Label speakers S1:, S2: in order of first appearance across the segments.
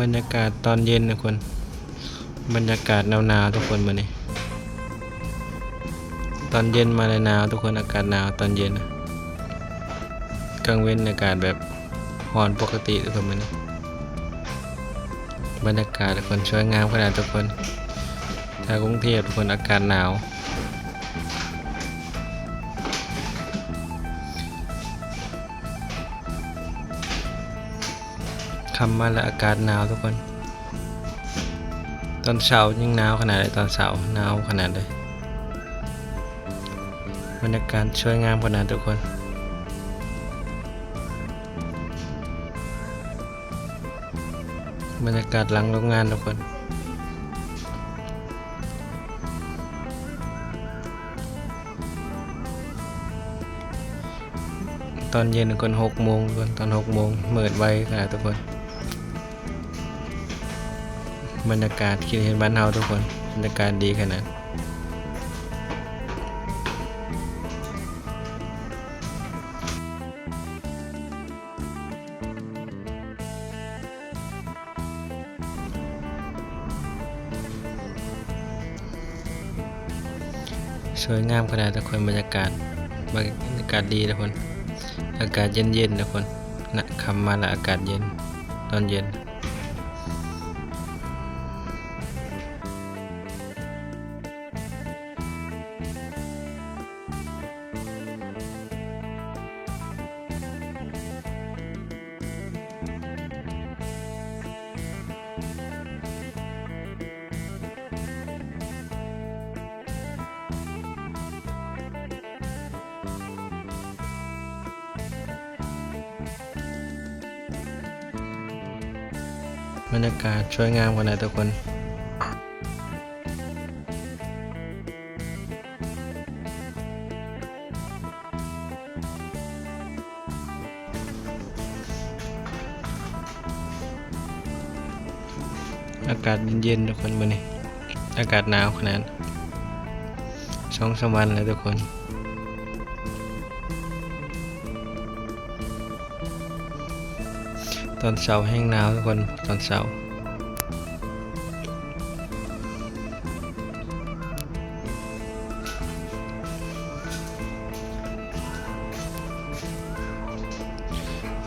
S1: บรรยากาศตอนเย็นนะคนบรรยากาศหนาวๆทุกคนมาเนี่ตอนเย็นมาเลยหนาวทุกคนอากาศหนาวตอนเย็นนะกลางเว้นอากาศแบบร้อนปกติทุกคนมานี่บรรยากาศทุกคนสวยงามขนาดทุกคนถ้ากรุงเทพทุกคนอากาศหนาว คำมาแล้วอากาศหนาวทุกคน ตอนเช้ายิ่งหนาวขนาดไหนตอนเช้าหนาวขนาดเลยบรรยากาศสวยงามขนาดทุกคนบรรยากาศหลังโรงงานทุกคนตอนเย็นคนหกโมงคนตอนหกโมงเมิดไวขนาดทุกคน บรรยากาศคิดเห็นบ้านเฮาทุกคนบรรยากาศดีขนาดสวยงามขนาดทุกคนบรรยากาศบรรยากาศดีทุกคน อากาศเย็นๆทุกคนนะคำมาล้วอากาศเย็น ตอนเย็น บรรยากาศสวยงามขนาดทุกคนอากาศเย็นๆทุกคนมื้อนี้อากาศหนาวขนาดสองสามวันแล้วทุกคน ตอนเช้าแห้งหนาวทุกคนตอนเช้า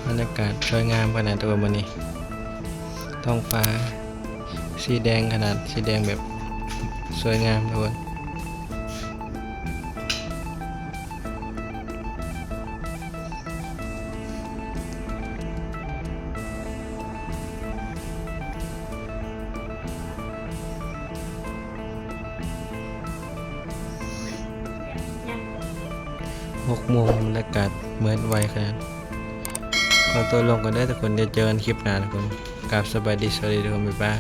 S1: บรรยากาศสวยงามขนาดตัวมันนี้ท้องฟ้า สีแดงขนาดสีแดงแบบสวยงามทุกคน หกโมงบรรยากาศเหมือนไวขนาดขอตัวลงกันได้อทุกคนเดี๋ยวเจอกันคลิปหน้าทุกคนกลับสบายดีสวัสดีทุกคนบ๊ายบาย